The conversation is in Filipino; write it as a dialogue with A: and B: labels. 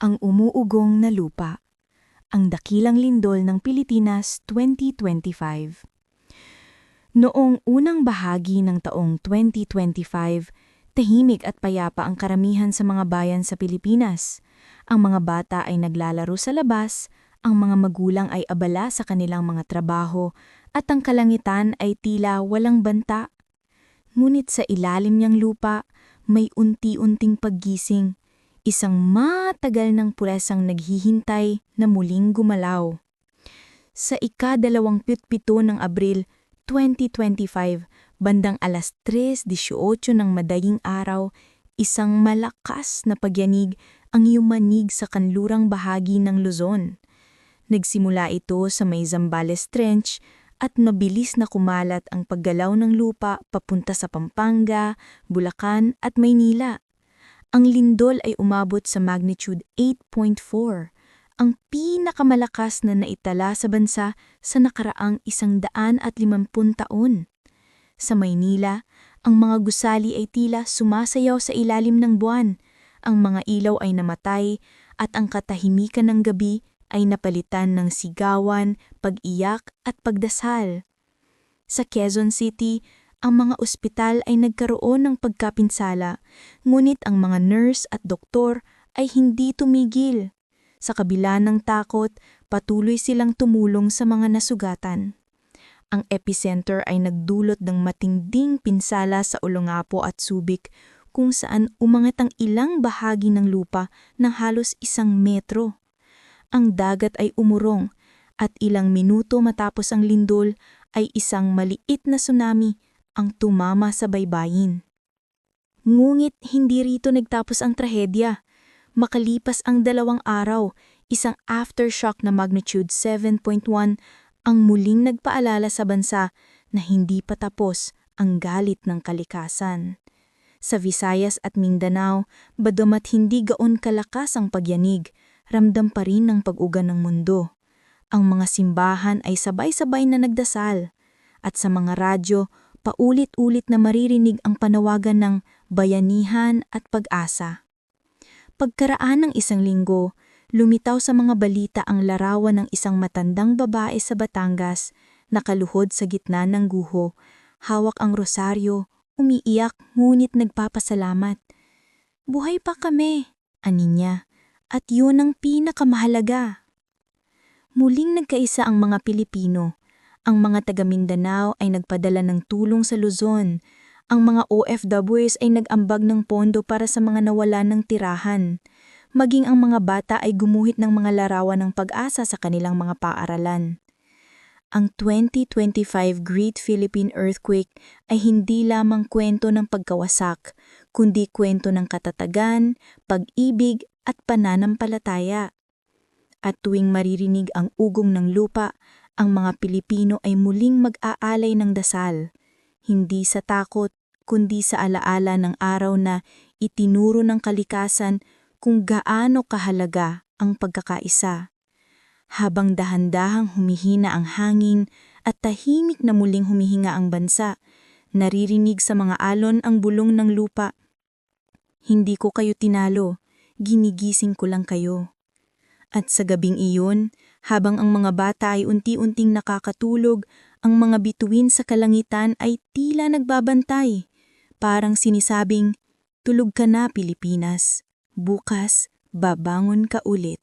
A: Ang umuugong na lupa. Ang dakilang lindol ng Pilipinas 2025. Noong unang bahagi ng taong 2025, tahimik at payapa ang karamihan sa mga bayan sa Pilipinas. Ang mga bata ay naglalaro sa labas, ang mga magulang ay abala sa kanilang mga trabaho, at ang kalangitan ay tila walang banta. Ngunit sa ilalim niyang lupa, may unti-unting paggising, isang matagal ng puresang naghihintay na muling gumalaw. Sa ika-27 ng Abril 2025, bandang alas 3.18 ng madaling araw, isang malakas na pagyanig ang yumanig sa kanlurang bahagi ng Luzon. Nagsimula ito sa may Zambales Trench at mabilis na kumalat ang paggalaw ng lupa papunta sa Pampanga, Bulacan at Maynila. Ang lindol ay umabot sa magnitude 8.4, ang pinakamalakas na naitala sa bansa sa nakaraang isang daan at limampun taon. Sa Maynila, ang mga gusali ay tila sumasayaw sa ilalim ng buwan, ang mga ilaw ay namatay at ang katahimikan ng gabi ay napalitan ng sigawan, pag-iyak at pagdasal. Sa Quezon City, ang mga ospital ay nagkaroon ng pagkapinsala, ngunit ang mga nurse at doktor ay hindi tumigil. Sa kabila ng takot, patuloy silang tumulong sa mga nasugatan. Ang epicenter ay nagdulot ng matinding pinsala sa Olongapo at Subic kung saan umangat ang ilang bahagi ng lupa ng halos isang metro. Ang dagat ay umurong at ilang minuto matapos ang lindol ay isang maliit na tsunami ang tumama sa baybayin. Ngunit hindi rito nagtapos ang trahedya. Makalipas ang dalawang araw, isang aftershock na magnitude 7.1 ang muling nagpaalala sa bansa na hindi pa tapos ang galit ng kalikasan. Sa Visayas at Mindanao, badumat hindi gaon kalakas ang pagyanig, ramdam pa rin ng pag-uga ng mundo. Ang mga simbahan ay sabay-sabay na nagdasal, at sa mga radyo, paulit-ulit na maririnig ang panawagan ng bayanihan at pag-asa. Pagkaraan ng isang linggo, lumitaw sa mga balita ang larawan ng isang matandang babae sa Batangas, nakaluhod sa gitna ng guho, hawak ang rosaryo, umiiyak ngunit nagpapasalamat. Buhay pa kami, ani niya, at yun ang pinakamahalaga. Muling nagkaisa ang mga Pilipino, ang mga taga Mindanao ay nagpadala ng tulong sa Luzon. Ang mga OFWs ay nag-ambag ng pondo para sa mga nawala ng tirahan. Maging ang mga bata ay gumuhit ng mga larawan ng pag-asa sa kanilang mga paaralan. Ang 2025 Great Philippine Earthquake ay hindi lamang kwento ng pagkawasak, kundi kwento ng katatagan, pag-ibig at pananampalataya. At tuwing maririnig ang ugong ng lupa, ang mga Pilipino ay muling mag-aalay ng dasal, hindi sa takot kundi sa alaala ng araw na itinuro ng kalikasan kung gaano kahalaga ang pagkakaisa. Habang dahan-dahang humihina ang hangin at tahimik na muling humihinga ang bansa, naririnig sa mga alon ang bulong ng lupa. Hindi ko kayo tinalo, ginigising ko lang kayo. At sa gabing iyon, habang ang mga bata ay unti-unting nakakatulog, ang mga bituin sa kalangitan ay tila nagbabantay. Parang sinisabing, tulog ka na Pilipinas, bukas babangon ka ulit.